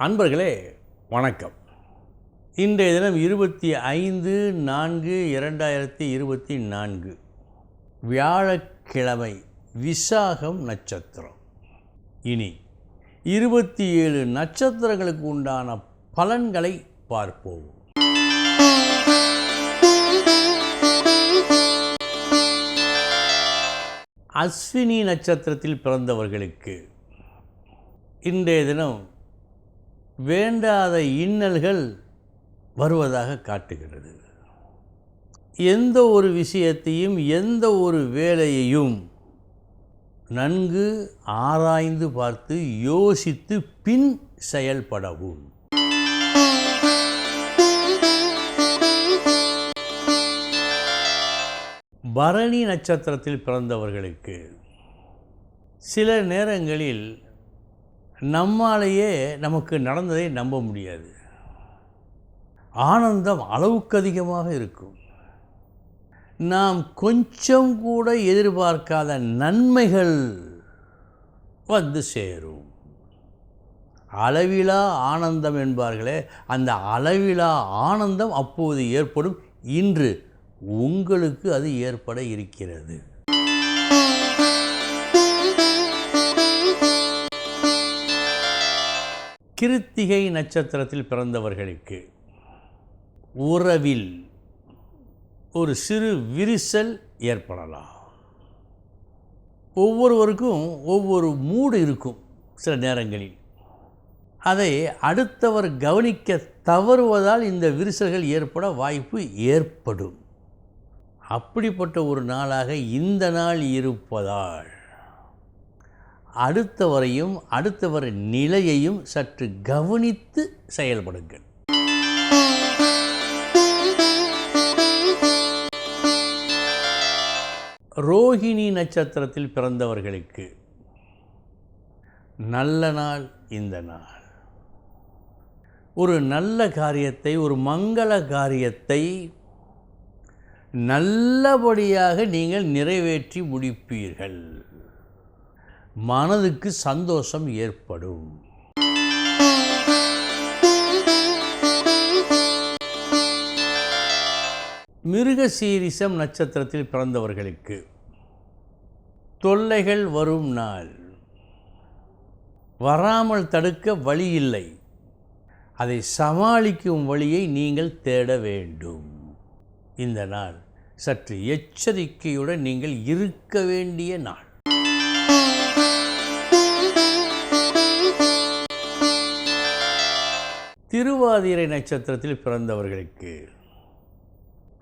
அன்பர்களே வணக்கம். இன்றைய தினம் இருபத்தி ஐந்து நான்கு இரண்டாயிரத்தி இருபத்தி நான்கு. வியாழக்கிழமை விசாகம் நட்சத்திரம். இனி இருபத்தி ஏழு நட்சத்திரங்களுக்கு உண்டான பலன்களை பார்ப்போம். அஸ்வினி நட்சத்திரத்தில் பிறந்தவர்களுக்கு இன்றைய தினம் வேண்டாத இன்னல்கள் வருவதாக காட்டுகிறது. எந்த ஒரு விஷயத்தையும் எந்த ஒரு வேலையையும் நன்கு ஆராய்ந்து பார்த்து யோசித்து பின் செயல்படவும். பரணி நட்சத்திரத்தில் பிறந்தவர்களுக்கு சில நேரங்களில் நம்மாலேயே நமக்கு நடந்ததை நம்ப முடியாது. ஆனந்தம் அளவுக்கு அதிகமாக இருக்கும். நாம் கொஞ்சம் கூட எதிர்பார்க்காத நன்மைகள் வந்து சேரும். அளவிலா ஆனந்தம் என்பார்களே அந்த அளவிலா ஆனந்தம் அப்போது ஏற்படும். இன்று உங்களுக்கு அது ஏற்பட இருக்கிறது. கிருத்திகை நட்சத்திரத்தில் பிறந்தவர்களுக்கு உறவில் ஒரு சிறு விரிசல் ஏற்படலாம். ஒவ்வொருவருக்கும் ஒவ்வொரு மூடு இருக்கும் சில நேரங்களில். அதை அடுத்தவர் கவனிக்க தவறுவதால் இந்த விரிசல்கள் ஏற்பட வாய்ப்பு ஏற்படும். அப்படிப்பட்ட ஒரு நாளாக இந்த நாள் இருப்பதால் அடுத்தவரையும் அடுத்தவர் நிலையையும் சற்று கவனித்து செயல்படுங்கள். ரோஹிணி நட்சத்திரத்தில் பிறந்தவர்களுக்கு நல்ல நாள் இந்த நாள். ஒரு நல்ல காரியத்தை ஒரு மங்கள காரியத்தை நல்லபடியாக நீங்கள் நிறைவேற்றி முடிப்பீர்கள். மனதுக்கு சந்தோஷம் ஏற்படும். மிருகசீரிசம் நட்சத்திரத்தில் பிறந்தவர்களுக்கு தொல்லைகள் வரும் நாள். வராமல் தடுக்க வழி இல்லை. அதை சமாளிக்கும் வழியை நீங்கள் தேட வேண்டும். இந்த நாள் சற்று எச்சரிக்கையுடன் நீங்கள் இருக்க வேண்டிய நாள். திருவாதிரை நட்சத்திரத்தில் பிறந்தவர்களுக்கு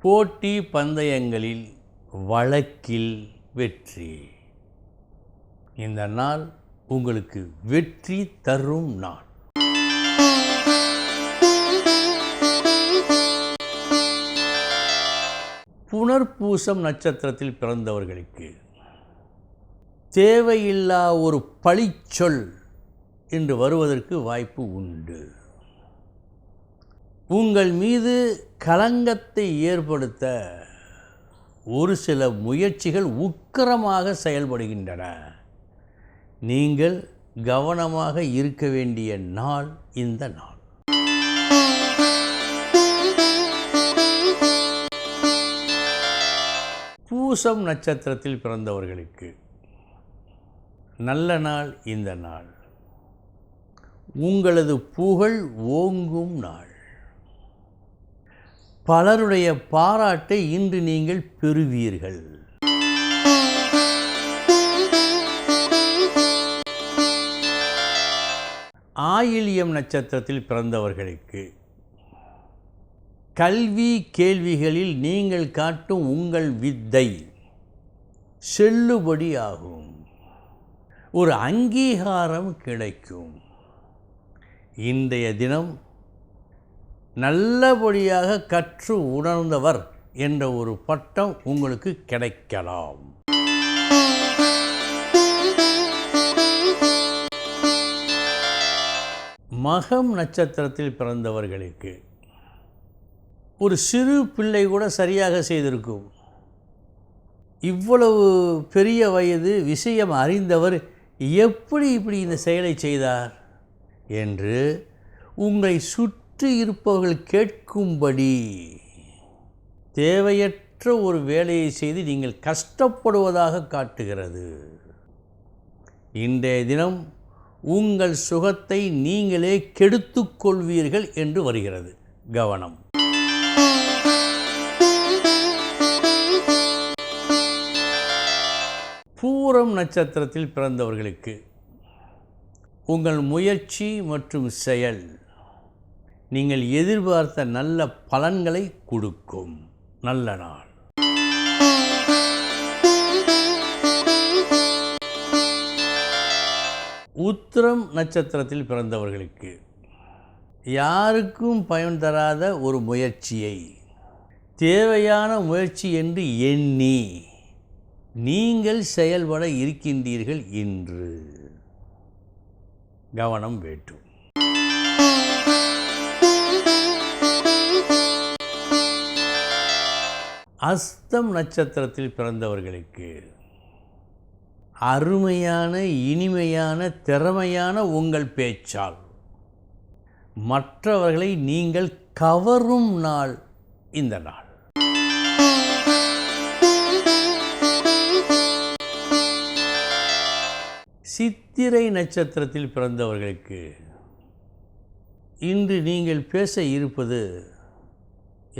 போட்டி பந்தயங்களில் வழக்கில் வெற்றி. இந்த நாள் உங்களுக்கு வெற்றி தரும் நாள். புனர்பூசம் நட்சத்திரத்தில் பிறந்தவர்களுக்கு தேவையில்லா ஒரு பழிச்சொல் என்று வருவதற்கு வாய்ப்பு உண்டு. உங்கள் மீது களங்கத்தை ஏற்படுத்த ஒரு சில முயற்சிகள் உக்கிரமாக செயல்படுகின்றன. நீங்கள் கவனமாக இருக்க வேண்டிய நாள் இந்த நாள். பூசம் நட்சத்திரத்தில் பிறந்தவர்களுக்கு நல்ல நாள் இந்த நாள். உங்களது புகழ் ஓங்கும் நாள். பலருடைய பாராட்டை இன்று நீங்கள் பெறுவீர்கள். ஆயிலியம் நட்சத்திரத்தில் பிறந்தவர்களுக்கு கல்வி கேள்விகளில் நீங்கள் காட்டும் உங்கள் வித்தை செல்லுபடி ஆகும் ஒரு அங்கீகாரம் கிடைக்கும். இன்றைய தினம் நல்லபடியாக கற்று உணர்ந்தவர் என்ற ஒரு பட்டம் உங்களுக்கு கிடைக்கலாம். மகம் நட்சத்திரத்தில் பிறந்தவர்களுக்கு ஒரு சிறு பிள்ளை கூட சரியாக செய்திருக்கும். இவ்வளவு பெரிய வயது விஷயம் அறிந்தவர் எப்படி இப்படி இந்த செயலை செய்தார்? என்று உங்களை சுற்றி இருப்பவர்கள் கேட்கும்படி தேவையற்ற ஒரு வேலையை செய்து நீங்கள் கஷ்டப்படுவதாக காட்டுகிறது. இன்றைய தினம் உங்கள் சுகத்தை நீங்களே கெடுத்துக்கொள்வீர்கள் என்று வருகிறது கவனம். பூரம் நட்சத்திரத்தில் பிறந்தவர்களுக்கு உங்கள் முயற்சி மற்றும் செயல் நீங்கள் எதிர்பார்த்த நல்ல பலன்களை கொடுக்கும். நல்ல நாள். உத்திரம் நட்சத்திரத்தில் பிறந்தவர்களுக்கு யாருக்கும் பயன் தராத ஒரு முயற்சியை தேவையான முயற்சி என்று எண்ணி நீங்கள் செயல்பட இருக்கின்றீர்கள் இன்று கவனம் வேண்டும் அஸ்தம் நட்சத்திரத்தில் பிறந்தவர்களுக்கு அருமையான இனிமையான திறமையான உங்கள் பேச்சால் மற்றவர்களை நீங்கள் கவரும் நாள் இந்த நாள். சித்திரை நட்சத்திரத்தில் பிறந்தவர்களுக்கு இன்று நீங்கள் பேச இருப்பது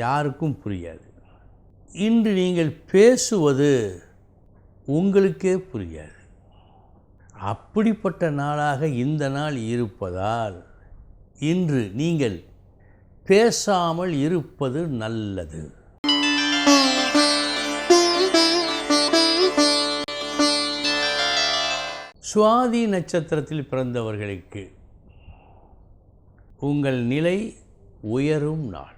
யாருக்கும் புரியாது. இன்று நீங்கள் பேசுவது உங்களுக்கே புரியாது. அப்படிப்பட்ட நாளாக இந்த நாள் இருப்பதால் இன்று நீங்கள் பேசாமல் இருப்பது நல்லது. சுவாதி நட்சத்திரத்தில் பிறந்தவர்களுக்கு உங்கள் நிலை உயரும் நாள்.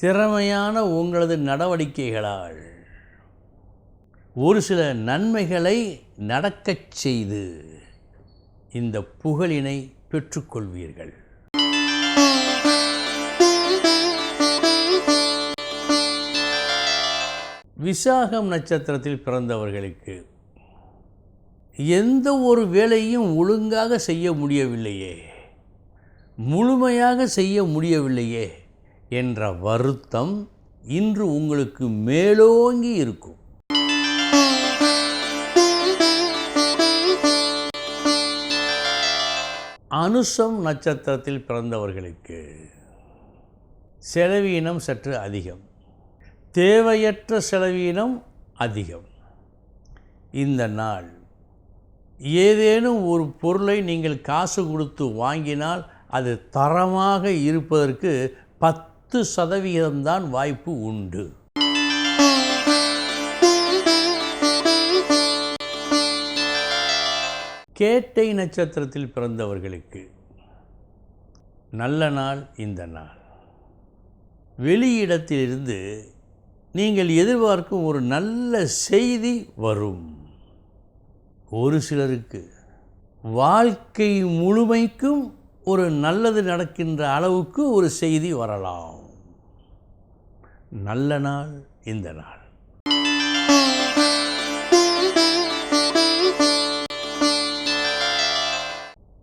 திறமையான உங்களது நடவடிக்கைகளால் ஒரு சில நன்மைகளை நடக்கச் செய்து இந்த புகழினை பெற்றுக்கொள்வீர்கள். விசாகம் நட்சத்திரத்தில் பிறந்தவர்களுக்கு எந்த ஒரு வேலையும் ஒழுங்காக செய்ய முடியவில்லையே. முழுமையாக செய்ய முடியவில்லையே. என்ற வருத்தம் இன்று உங்களுக்கு மேலோங்கி இருக்கும். அனுசம் நட்சத்திரத்தில் பிறந்தவர்களுக்கு செலவீனம் சற்று அதிகம். தேவையற்ற செலவீனம் அதிகம். இந்த நாள் ஏதேனும் ஒரு பொருளை நீங்கள் காசு கொடுத்து வாங்கினால் அது தரமாக இருப்பதற்கு பத்து பத்து சதவிகிதம்தான் வாய்ப்பு உண்டு. கேட்டை நட்சத்திரத்தில் பிறந்தவர்களுக்கு நல்ல நாள் இந்த நாள். வெளியிடத்திலிருந்து நீங்கள் எதிர்பார்க்கும் ஒரு நல்ல செய்தி வரும். ஒரு சிலருக்கு வாழ்க்கை முழுமைக்கும் ஒரு நல்லது நடக்கின்ற அளவுக்கு ஒரு செய்தி வரலாம். நல்ல நாள் இந்த நாள்.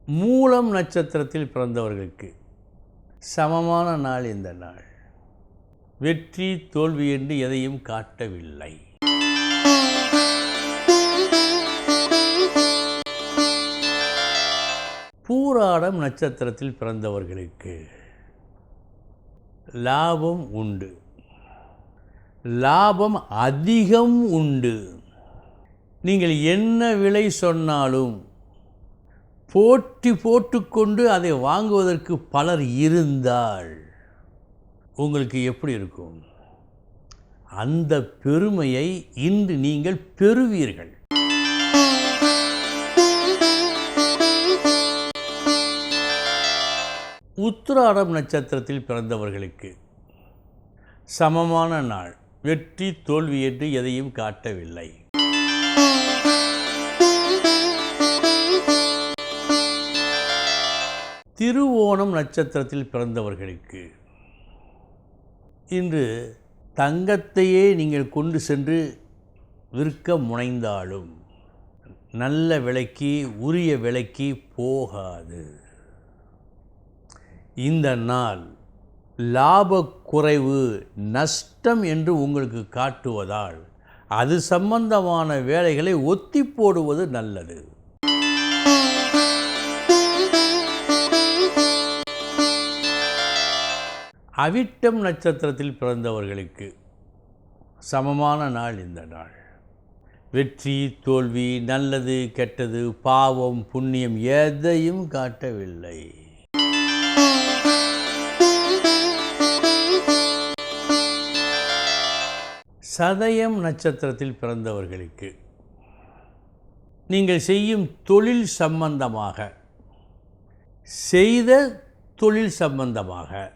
மூலம் நட்சத்திரத்தில் பிறந்தவர்களுக்கு சமமான நாள் இந்த நாள். வெற்றி தோல்வி என்று எதையும் காட்டவில்லை. பூராடம் நட்சத்திரத்தில் பிறந்தவர்களுக்கு லாபம் உண்டு. லாபம் அதிகம் உண்டு. நீங்கள் என்ன விலை சொன்னாலும் போட்டி போட்டுக்கொண்டு அதை வாங்குவதற்கு பலர் இருந்தால் உங்களுக்கு எப்படி இருக்கும்? அந்த பெருமையை இன்று நீங்கள் பெறுவீர்கள். உத்திராடம் நட்சத்திரத்தில் பிறந்தவர்களுக்கு சமமான நாள். வெற்றி தோல்வி என்று எதையும் காட்டவில்லை. திருவோணம் நட்சத்திரத்தில் பிறந்தவர்களுக்கு இன்று தங்கத்தையே நீங்கள் கொண்டு சென்று விற்க முனைந்தாலும் நல்ல விலைக்கு உரிய விலைக்கு போகாது. இந்த நாள் லாப குறைவு நஷ்டம் என்று உங்களுக்கு காட்டுவதால் அது சம்பந்தமான வேலைகளை ஒத்தி போடுவது நல்லது. அவிட்டம் நட்சத்திரத்தில் பிறந்தவர்களுக்கு சமமான நாள் இந்த நாள். வெற்றி தோல்வி நல்லது கெட்டது பாவம் புண்ணியம் எதையும் காட்டவில்லை. சதயம் நட்சத்திரத்தில் பிறந்தவர்களுக்கு நீங்கள் செய்யும் தொழில் சம்பந்தமாக செய்த தொழில் சம்பந்தமாக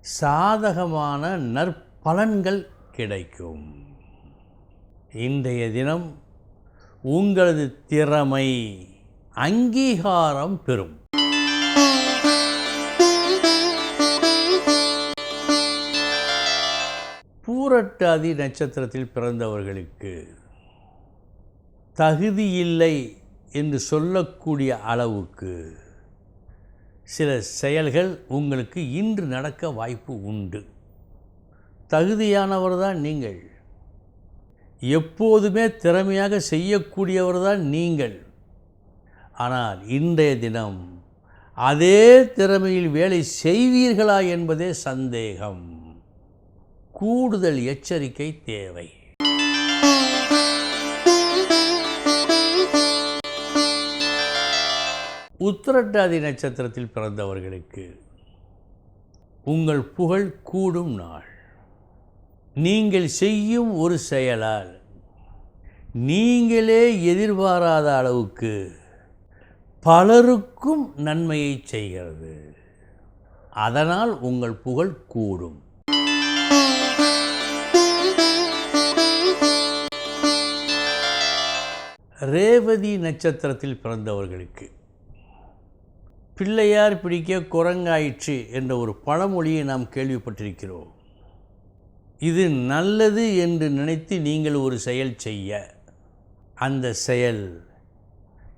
சாதகமான நற்பலன்கள் கிடைக்கும். இன்றைய தினம் உங்களது திறமை அங்கீகாரம் பெறும். பூரட்டாதி நட்சத்திரத்தில் பிறந்தவர்களுக்கு தகுதியில்லை என்று சொல்லக்கூடிய அளவுக்கு சில செயல்கள் உங்களுக்கு இன்று நடக்க வாய்ப்பு உண்டு. தகுதியானவர் தான் நீங்கள். எப்போதுமே திறமையாக செய்யக்கூடியவர் தான் நீங்கள். ஆனால் இன்றைய தினம் அதே திறமையில் வேலை செய்வீர்களா என்பதே சந்தேகம். கூடுதல் எச்சரிக்கை தேவை. உத்திரட்டாதி நட்சத்திரத்தில் பிறந்தவர்களுக்கு உங்கள் புகழ் கூடும் நாள். நீங்கள் செய்யும் ஒரு செயலால் நீங்களே எதிர்பாராத அளவுக்கு பலருக்கும் நன்மையை செய்கிறது. அதனால் உங்கள் புகழ் கூடும். ரேவதி நட்சத்திரத்தில் பிறந்தவர்களுக்கு. பிள்ளையார் பிடிக்க குரங்காயிற்று என்ற ஒரு பழமொழியை நாம் கேள்விப்பட்டிருக்கிறோம். இது நல்லது என்று நினைத்து நீங்கள் ஒரு செயல் செய்ய. அந்த செயல்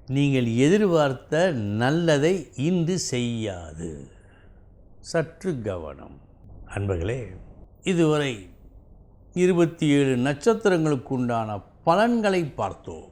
நீங்கள் எதிர்பார்த்த நல்லதை இன்று செய்யாது. சற்று கவனம். அன்பர்களே இதுவரை இருபத்தி ஏழு நட்சத்திரங்களுக்கு உண்டான பலன்களை பார்த்தோம்.